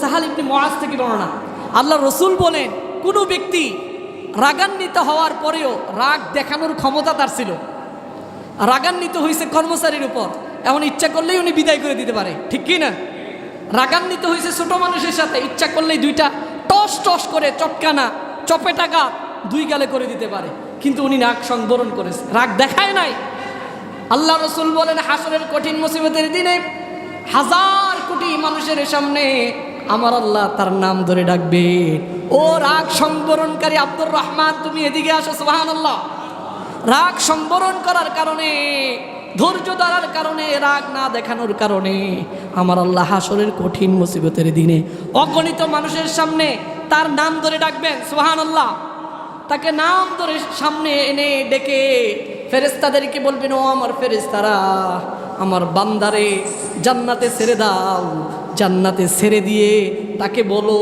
সাহাল ইবনে মহাজ থেকে বর্ণনা। আল্লাহ রসুল বলেন, কোনো ব্যক্তি রাগান্বিত হওয়ার পরেও রাগ দেখানোর ক্ষমতা তার ছিল। রাগান্বিত হয়েছে কর্মচারীর উপর। এমন ইচ্ছা করলেই উনি বিদায় করে দিতে পারে। ঠিক কি না? রাগান্বিত হয়েছে ছোট মানুষের সাথে। ইচ্ছা করলেই দুইটা টস টস করে চটকানা চপে টাকা দুই গালে করে দিতে পারে। কিন্তু উনি রাগ সংবরণ করেছে। রাগ দেখায় নাই। আল্লাহ রসুল বলেন, হাসরের কঠিন মুসিবতের দিনে হাজার কোটি মানুষের সামনে আমার আল্লাহ তার নাম ধরে ডাকবে। ও রাগ সংবরণকারী আব্দুর রহমান, তুমি এদিকে আসো সোহান আল্লাহ রাগ সংবরণ করার কারণে, ধৈর্য ধরার কারণে, রাগ না দেখানোর কারণে আমার আল্লাহ হাসরের কঠিন মুসিবতের দিনে অগণিত মানুষের সামনে তার নাম ধরে ডাকবেন সোহান আল্লাহ তাকে নাম ধরে সামনে এনে ডেকে ফেরেস্তাদেরকে বলবেন ও আমার ফেরেস্তারা আমার বান্দারে, জান্নাতে ছেড়ে দাও, জান্নাতে ছেড়ে দিয়ে তাকে বলো,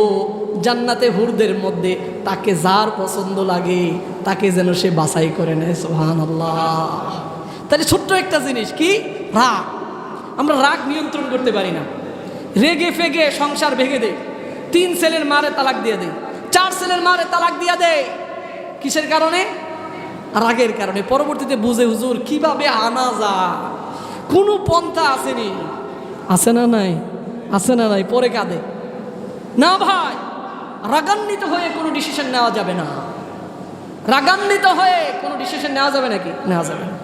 জান্নাতে হুরদের মধ্যে তাকে যার পছন্দ লাগে, তাকে যেন সে বাছাই করে নেয় সোহান আল্লাহ তাহলে ছোট্ট একটা জিনিস কি? রাগ। আমরা রাগ নিয়ন্ত্রণ করতে পারি না। রেগে ফেগে সংসার ভেঙে দেয় তিন ছেলের মারে তালাক দিয়ে দেয় চার ছেলের মারে তালাক দিয়ে দেয় কিসের কারণে? রাগের কারণে। পরবর্তীতে বুঝে হুজুর, কীভাবে আনা যায়? কোনো পন্থা আসেনি। আছে না নাই? আছে না নাই? পরে কাঁদে। না ভাই, রাগান্বিত হয়ে কোনো ডিসিশন নেওয়া যাবে না। রাগান্বিত হয়ে কোনো ডিসিশন নেওয়া যাবে নাকি? নেওয়া যাবে না।